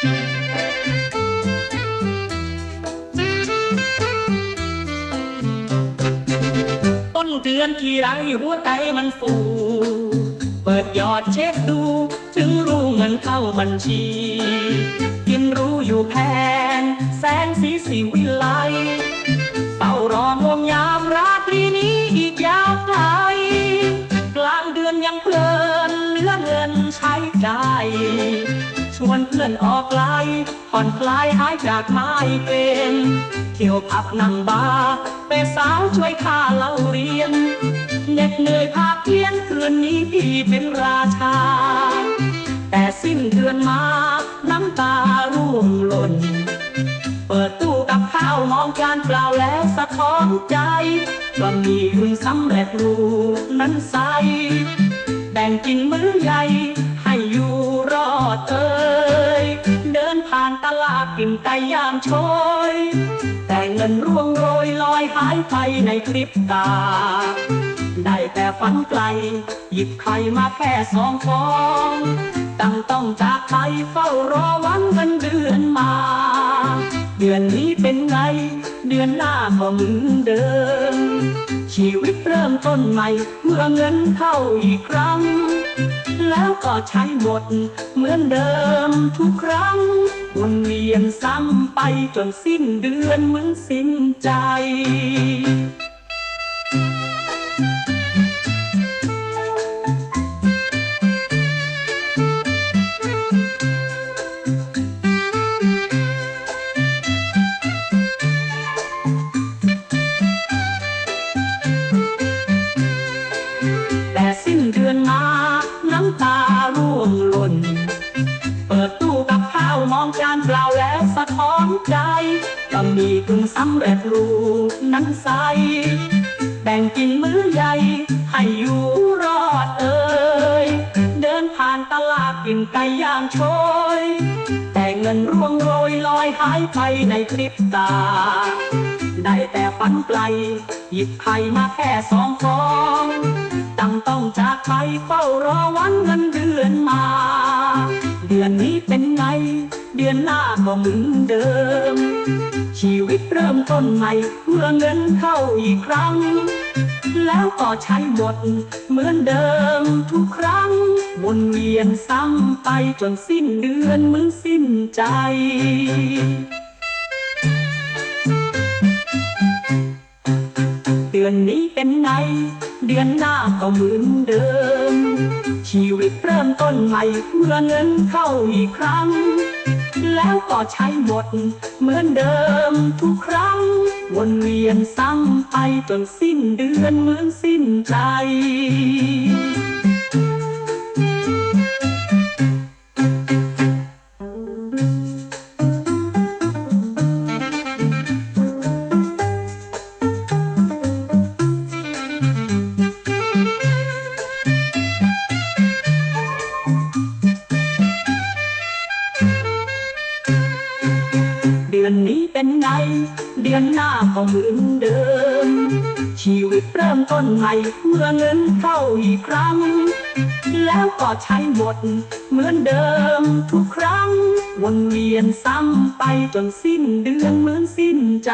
ต้นเดือนที่ไรหัวใจมันฟู เปิดยอดเช็คดู ถึงรู้เงินเข้าบัญชี กินรู้อยู่แพง แสงสีสีวิไลเฝ้ารองวงยามราตรีนี้ ชวนเพื่อนออกไกลผ่อนคลายหายจากไม้เป็นเที่ยวผับนั่งบาร์เปสาวช่วยค่าเล่าเรียนเหน็ดเหนื่อยภาคเพียนคืนนี้พี่เป็นราชา แต่สิ้นเดือนมาน้ำตาร่วงหล่น เปิดตู้กับข้าวมองจานเปล่าแล้วสะท้อนใจว่ามีคุงสำเร็จรูปนั้นใสแบ่งกินมื้อใหญ่ให้อยู่รอดเอ่ยเดินผ่านตลาดกินไก่ยางโชยแต่เงินร่วงโรยลอยหายไปในคลิปตา ได้แต่ฝันไกล หยิบไข่มาแค่สองฟอง ตั้งต้องจากไปเฝ้ารอวันเงินเดือนมา เดือนนี้เป็นไง เดือนหน้าก็เหมือนเดิม ชีวิตเริ่มต้นใหม่ เมื่อเงินเข้าอีกครั้ง แล้วก็ใช้หมดเหมือนเดิมทุกครั้ง วนเวียนซ้ำไปจนสิ้นเดือนเหมือนสิ้นใจ มองจานเปล่าแล้วสะท้อนใจก็มีกึ่งสำเร็จรูปนั้นใส แบ่งกินมื้อใหญ่ ให้อยู่รอดเอ่ย เดินผ่านตลาดกินไก่ย่างโชย แต่เงินร่วงโรยลอยหายไปในคลิปตา ได้แต่ฝันไกล หยิบไข่มาแค่สองฟองตั้งต้องจากไปเฝ้ารอวันเงินเดือนมา เดือนนี้เป็นไง เดือนหน้าก็เหมือนเดิม ชีวิตเริ่มต้นใหม่เมื่อเงินเข้าอีกครั้ง แล้วก็ใช้หมดเหมือนเดิมทุกครั้งวนเวียนซ้ำไปจนสิ้นเดือนเหมือนสิ้นใจเดือนนี้เป็นไง เดือนหน้าก็เหมือนเดิม ชีวิตเริ่มต้นใหม่เมื่อเงินเข้าอีกครั้ง แล้วก็ใช้หมด เหมือนเดิมทุกครั้ง วนเวียนซ้ำไปจนสิ้นเดือนเหมือนสิ้นใจ อนนี้เป็นไง เดือนหน้าก็เหมือนเดิม ชีวิตเริ่มต้นใหม่เมื่อเงินเข้าอีกครั้ง แล้วก็ใช้หมด เหมือนเดิมทุกครั้ง วนเวียนซ้ำไปจนสิ้นเดือนเหมือนสิ้นใจ